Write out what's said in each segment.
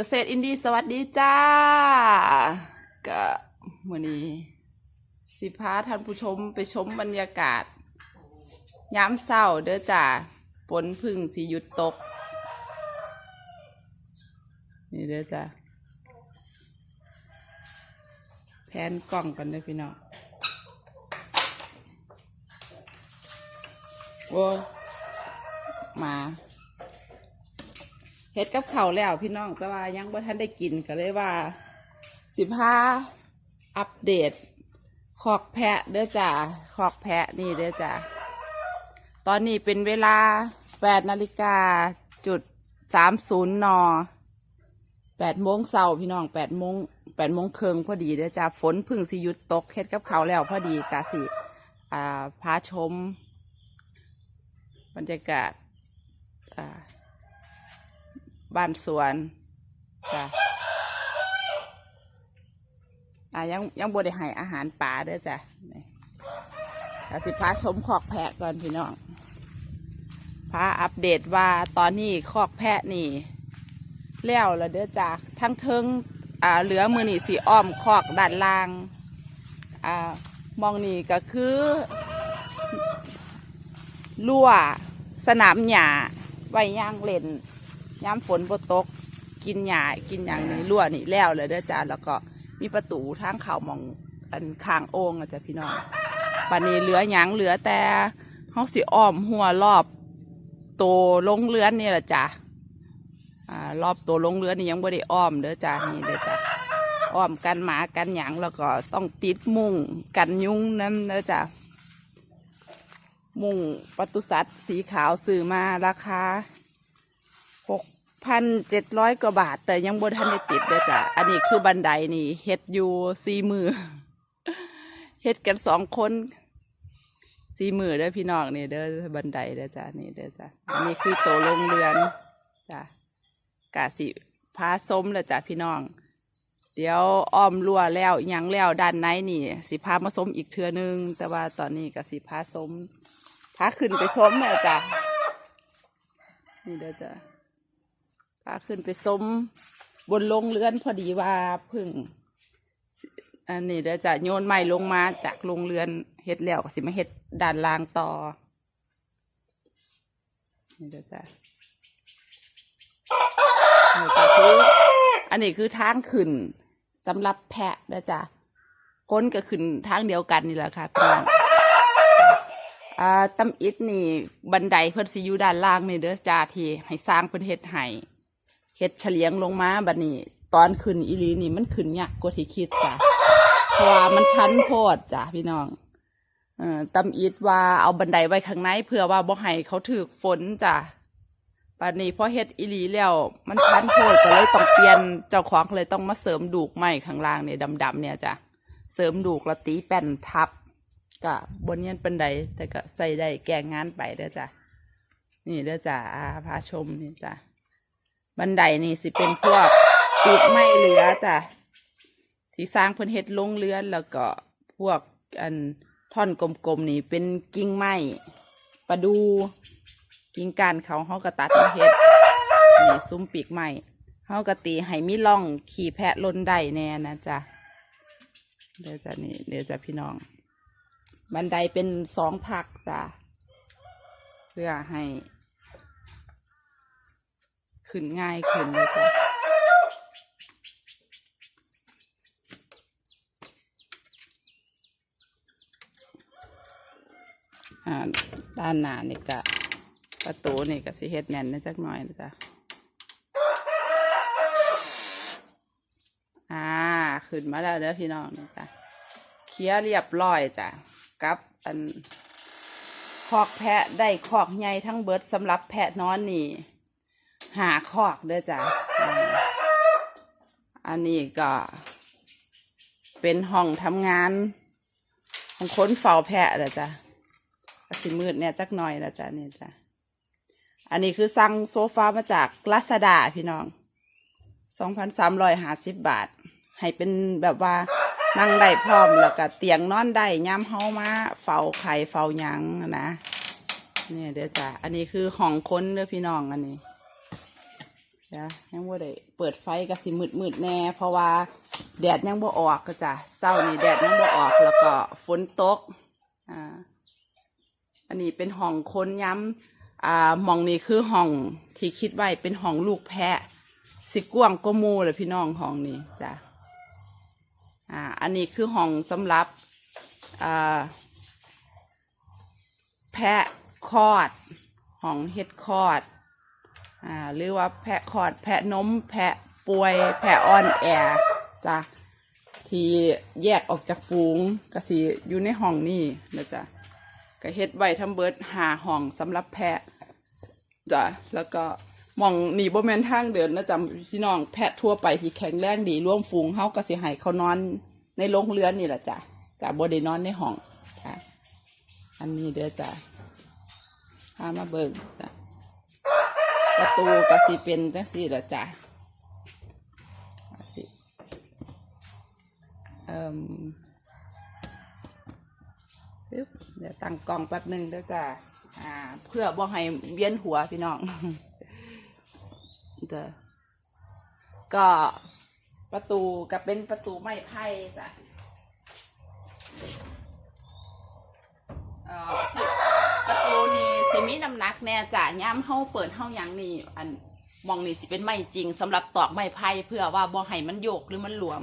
เกษตรอินดี้สวัสดีจ้าก็มื่อนี้ สิพาท่านผู้ชมไปชมบรรยากาศย้ำเศร้าเด้อจ้าฝนพึ่งสิหยุดตก นี่เด้อจ้าแพนกล้องกันเด้อพี่น้องโอ้มา เฮ็ดกับเขาแล้วพี่น้องแต่ว่ายังบ่ทันได้กินก็เลยว่าสิบห้าอัปเดตขอกแพะเด้อจ้าขอกแพะนี่เด้อจ้าตอนนี้เป็นเวลาแปดนาฬิกาจุดสามศูนย์นแปดโมงเช้าพี่น้องแปดโมงแปดโมงเครึ่งพอดีเด้อจ้าฝนพึ่งสิหยุดตกเฮ็ดกับเขาแล้วพอดีกะสิอ่าพาชม บรรยากาศอ่า บ้านสวนจ้ะอ่ายังยังบได้ให้อาหารป่าเด้อจ้ะนี่แต่สิพาชมคอกแพะก่อนพี่น้องพาอัปเดตว่าตอนนี้คอกแพะนี่แล้วแล้วเด้อจ้ะทั้งเทิงอ่าเหลือมือนี่สีอ้อมคอกด้านล่างอ่ามองนี่ก็คือลั่วสนามหญ้าไว้ย่างเล่น ย้ำฝนบตก กินหญ้ากินอย่างนี้รั่วนี่แล้วเลยเด้อจ้าแล้วก็มีประตูทางเขามองอันข้างโอ่งอะจ้ะพี่น้องปันนี้เหลือหยังเหลือแต่ห้องสิอ้อมหัวรอบโตลงเรือนนี่แหละจ้ะอ่ารอบโตลงเรือนนี่ยังไม่ได้อ้อมเด้อจ้านี่เด้อจ้ะอ้อมกันหมากันหยังแล้วก็ต้องติดมุ้งกันยุงนั่นเด้อจ้ะมุ้งประตูสัตว์สีขาวซื้อมาราคา พันเจ็ดร้อยกว่าบาท แต่ยังบนทันได้ติดเลยจ้ะ อันนี้คือบันไดนี่เฮ็ดอยู่สี่มือเฮ็ดกันสองคนสี่มือเด้อพี่น้องนี่เด้อบันไดเด้อจ้ะนี่เด้อจ้ะอันนี้คือโตลงเรือนจ้ะกะสิพาส้มเลยจ้ะพี่น้อง เดี๋ยวอ้อมรั้วแล้วยังแล้วด้านในนี่ สิพามาส้มอีกเทือนึง แต่ว่าตอนนี้กะสิพาส้มพาขึ้นไปส้มเลยจ้ะนี่เด้อจ้ะ พาขึ้นไปสมบนลงเรือนพอดีว่าพึ่ง อันนี้เดี๋ยวจะโยนไม้ลงมาจากลงเรือนเฮ็ดแล้วก็สิมาเฮ็ดด้านล่างต่อนี่เดี๋ยวจะนี่ก็คืออันนี้คือทางขึ้นสำหรับแพะเด้อจ้ะก้นก็ขึ้นทางเดียวกันนี่แหละค่ะพี่น้องอ่าตำอิดนี่บันไดเพิ่นสิอยู่ด้านล่างนี่เด้อจ้าที่ให้สร้างเพิ่นเฮ็ดให้ เฮ็ดเฉลียงลงมาบัดนี้ ตอนขึ้นอีลีนี่มันขึ้นยากกว่าที่คิดจ้ะเพราะว่ามันชันโพดจ้ะพี่น้องเอ่อตำอิดว่าเอาบันไดไว้ข้างในเพื่อว่าบ่ให้เขาถูกฝนจ้ะบัดนี้พอเฮ็ดอีลีแล้ว มันชันโพดก็เลยต้องเปลี่ยนเจ้าของเลยต้องมาเสริมดูกไม้ข้างล่างเนี่ยดำๆเนี่ยจ้ะเสริมดูกล้วตีแป้นทับก็บนเนียนเป็นไดแต่ก็ใส่ได้แก่งานไปเด้อจ้ะนี่เด้อจ้ะอาพาชมนี่จ้ะ บันไดนี่สิเป็นพวกปีกไม้เหลือจ้ะที่สร้างเพิ่นเฮ็ดลงเรือนแล้วก็พวกอันท่อนกลมๆนี่เป็นกิ่งไม้ประดูกิ่งการเขาเฮาก็ตัดเฮ็ดนี่ซุ้มปีกไม้เฮาก็ตีให้มีร่องขี่แพะลนได้แน่นะจ้ะเดี๋ยวจ้ะนี่เดี๋ยวจ้ะพี่น้อง บันไดเป็นสองผักจ้ะเพื่อให้ ขึ้นง่ายขึ้นเลยจ้ะอ่าด้านหน้านี่ก็ประตูนี่ก็สิเฮ็ดแน่นนะจักหน่อยนะจ๊ะอ่าขึ้นมาแล้วเด้อพี่น้องนี่จ้ะเคลียเรียบร้อยจ้ะกับอันคอกแพะได้คอกใหญ่ทั้งเบิดสำหรับแพะนอนนี่ หาคอกเด้อจ้ะอันนี้ก็ เป็นห้องทำงานของคนเฝ้าแพะเด้อจ้ะสิมืดเนี่ยจักหน่อยนะจ้ะนี่จ้ะอันนี้คือสั่งโซฟามาจากลาซาดาพี่น้องสองพันสามร้อยห้าสิบบาท ให้เป็นแบบว่านั่งได้พร้อมแล้วก็เตียงนอนได้ย้ำเฮามาเฝ้าไข่เฝ้ายังนะเนี่ยเดี๋ยวจ้ะอันนี้คือห้องค้นเด้อพี่น้องอันนี้ จ้ะยังบ่ได้เปิดไฟก็สิมืดมืดแน่ เพราะว่าแดดยังบ่ออกก็จ้ะเศร้านี่แดดยังบ่ออกแล้วก็ฝนตกอ่าอันนี้เป็นห้องคนย้ำอ่ามองนี้คือห้องที่คิดไว้เป็นห้องลูกแพะ สิกว้างก็มูเลยพี่น้องห้องนี้จ้ะอ่าอันนี้คือห้องสำหรับอ่าแพะคลอดห้องเฮ็ดคลอด อ่าหรือว่าแพะคลอดแพะนมแพะป่วย แพะอ่อนแอจ้ะที่แยกออกจากฝูงก็สิอยู่ในห้องนี้นะจ๊ะก็เฮ็ดไว้ทั้งเบิดหาห้องสำหรับแพะจ้ะแล้วก็มองหนีบ่แม่นทางเดินนะจ๊ะพี่น้องแพะทั่วไปที่แข็งแรงดีร่วมฝูงเฮาก็สิให้เขานอนในโรงเรือนนี่แหละจ้ะจ้ะบ่ได้นอนในห้องค่ะอันนี้เด้อจ้ะพามาเบิ่งจ้ะ ประตูก็สิเป็นจังซี่ละจ้ะสิเอ่มปึ๊บเดี๋ยวตั้งกล้องแป๊บหนึ่งด้อจ้ะอ่า เพื่อบ่ให้เวียนหัวพี่น้องจ้ะก็ประตูก็เป็นประตูไม้ไผ่จ้ะ มีน้ำหนักแน่จ้ะย่ำเฮาเปิดเฮาหยังนี่อันมองนี่สิเป็นไม้จริงสำหรับตอกไม้ไผ่เพื่อว่าบ่ให้มันโยกหรือมันหลวม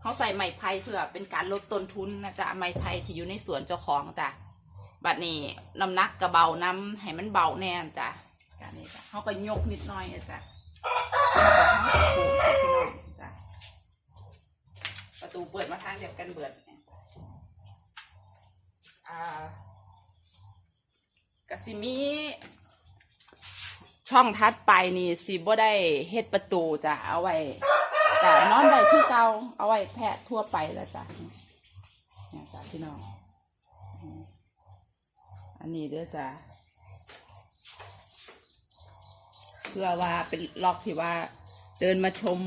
เฮาใส่ไม้ไผ่เพื่อเป็นการลดต้นทุนนะจ๊ะไม้ไผ่ที่อยู่ในสวนเจ้าของจ้ะบัดนี้น้ำหนักกระเบาน้ำให้มันเบาแน่จ้ะการนี้จ้ะเฮาก็ยกนิดหน่อยจ้ะปลูกใส่พี่น้องจ้ะประตูเปิดมาทางเดียวกันเบิดอ่า กสิมีช่องทัดไปนี่สิบ่ได้เฮ็ดประตูจ้ะเอาไว้จ้ะนอนได้ที่เก่าเอาไว้แพะทั่วไปแล้วจ้ะเนี่ยจ้ะพี่น้องอันนี้เด้อจ้ะเพื่อว่าเป็นล็อกที่ว่า เดินมาชม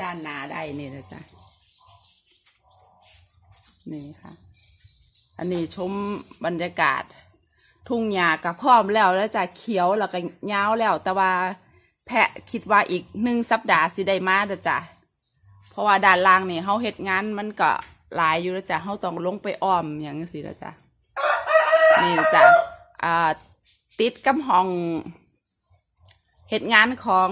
ด้านหน้าได้นี่นะจ๊ะนี่ค่ะ อันนี้ชมบรรยากาศ ทุ่งหญ้ากับพร้อมแล้วแล้วจะเขียวแล้วก็ยาวแล้ว แต่ว่าแพะคิดว่าอีกหนึ่งสัปดาห์สิได้มาเด้อจ้ะเพราะว่าด้านล่างนี่เฮาเฮ็ดงานมันก็หลายอยู่แล้วจ้ะเฮาต้องลงไปอ้อมอย่างนี้สิแล้วจ้ะนี่จ้ะอ่าติดกับห้องเฮ็ดงานของ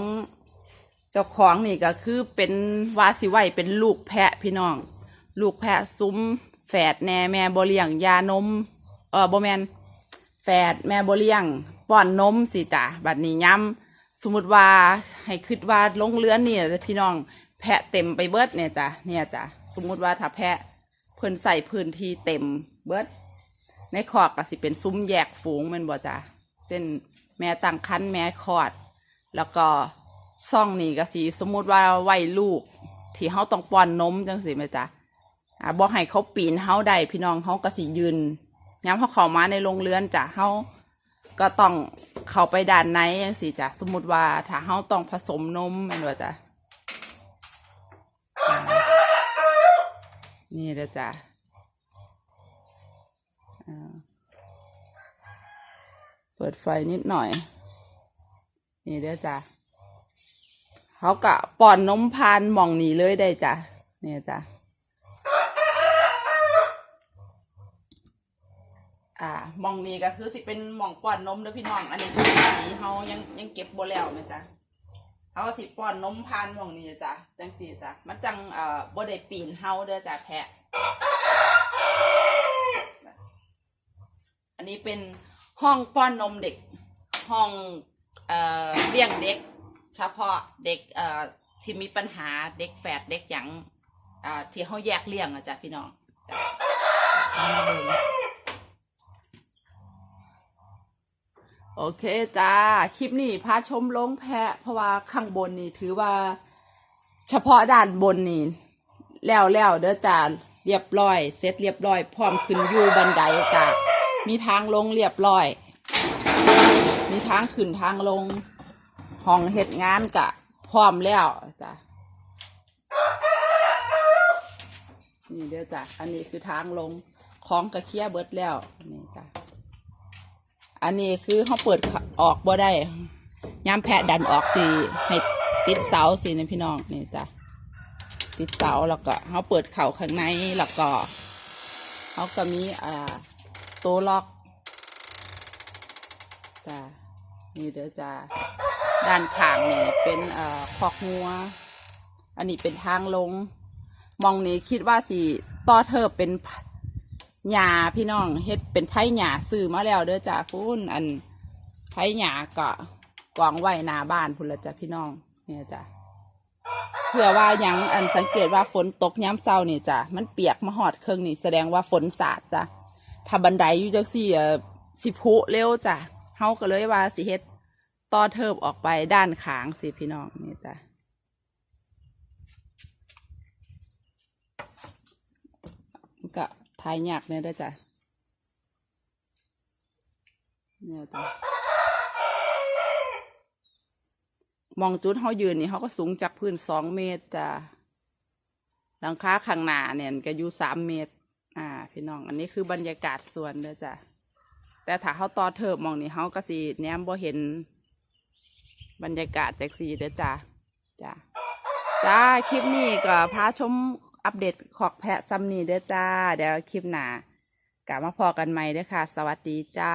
เจ้าของนี่ก็คือเป็นวาสิไวเป็นลูกแพะพี่น้อง ลูกแพะซุ้มแฝดแน่แม่บ่เลี้ยงยานม เออบ่แมน แฝดแม่บเลี้ยงป้อนนมสิจ้ะบัดนี้ย้ำสมมติว่าให้คิดว่าลงเรือนนี่พี่น้องแพะเต็มไปเบิดเนี่ยจ้ะเนี่ยจ้ะสมมุติว่าถ้าแพะเพิ่นใส่พื้นที่เต็มเบิด ในคอกก็สิเป็นซุ้มแยกฝูงมันบ่จ้ะเส้นแม่ตั้งคันแม่คลอด แล้วก็ซ่องนี่ก็สิสมมุติว่าไว้ลูก ที่เฮาต้องป้อนนมจังสิแม่จ้ะอ่าบ่ให้เขาปีนเฮาได้พี่น้องเฮาก็สิยืน ย้ำเขาเข้ามาในโรงเรือนจ้ะเฮาก็ต้องเข้าไปด้านในจังซี่จ้ะสมมติว่าถ้าเฮาต้องผสมนมม่นว่าจ้ะนี่เด้อจ้ะเปิดไฟนิดหน่อย นี่เด้อจ้ะเขากะป้อนนมพานหมองนี่เลยได้จ้ะเนี่ยจ้ะ อ่า มองนี้ก็คือสิเป็นหมองป้อนนมเด้อพี่น้อง อันนี้คือสีเฮายังยังเก็บบ่แล้วแม่จ้ะเขาสิป้อนนมผ่านหมองนี้จ้ะจังสีจ้ะมันจังเอ่อบ่ได้ปีนเฮาเด้อจ้ะแพะ อันนี้เป็นห้องป้อนนมเด็ก ห้องเอ่อเลี้ยงเด็ก เฉพาะเด็กเอ่อที่มีปัญหาเด็กแฝดเด็กหยังอ่าที่เขาแยกเลี้ยงอะจ้ะพี่น้องจ้ะ โอเคจ้า คลิปนี้พาชมลงแพะ เพราะว่าข้างบนนี่ถือว่า เฉพาะด้านบนนี่ แล้วแล้วเด้อจ้าเรียบร้อย เสร็จเรียบร้อย พร้อมขึ้นอยู่บันไดจ้ามีทางลงเรียบร้อย มีทางขึ้นทางลง ห้องเฮ็ดงานกะ พร้อมแล้วจ้านี่เด้อจ้าอันนี้คือทางลง ของกระเคียเบิดแล้ว นี่จ้า อันนี้คือเขาเปิดออกบ่ได้ย่ามแพะดันออกสิให้ติดเสาสินะพี่น้องนี่จ้ะติดเสาแล้วก็เขาเปิดเข่าข้างในแล้วก็เขาก็มีอ่าตัวล็อกจ้ะนี่เด้อจ้ะด้านข้างนี่เป็นอ่อคอกงัว อันนี้เป็นทางลง มองนี้คิดว่าสิต่อเธอเป็น หญ้าพี่น้องเฮ็ดเป็นไผ่หญ้าซื้อมาแล้วเด้อจ้ะคุณอันไผ่หญ้าก็กองไว้หน้าบ้านพุ่นละจ้ะพี่น้อง เนี่ยจ้ะเพื่อว่ายังอันสังเกตว่าฝนตกย้ำเศร้านี่จ้ะมันเปียกมาหอดเครื่องนี่แสดงว่าฝนสาดจ้ะถ้าบันไดอยู่จังสี่เอ่อสิพุเร็วจ้ะเฮาก็เลยว่าสิเฮ็ดต่อเทิบออกไปด้านขางสิพี่น้องนี่จ้ะ มันก็ ทายยากเนี่ยด้วยจ้ะเนี่ยจ้ะมองจุดเขายืนนี่เขาก็สูงจากพื้นสองเมตรจ้ะหลังคาข้างหน้าเนี่ยก็อยู่สามเมตร อ่า พี่น้อง อันนี้คือบรรยากาศสวนเด้อจ้ะแต่ถ้าเขาต่อเทิบมองนี่เขาก็สีแนมบ่เห็น บรรยากาศจากสีเด้อจ้ะจ้ะจ้าคลิปนี้ก็พาชม อัปเดตขอกแพะซัมนี่เด้อจ้า เดี๋ยวคลิปหนากลับมาพอกันใหม่เด้อค่ะ สวัสดีจ้า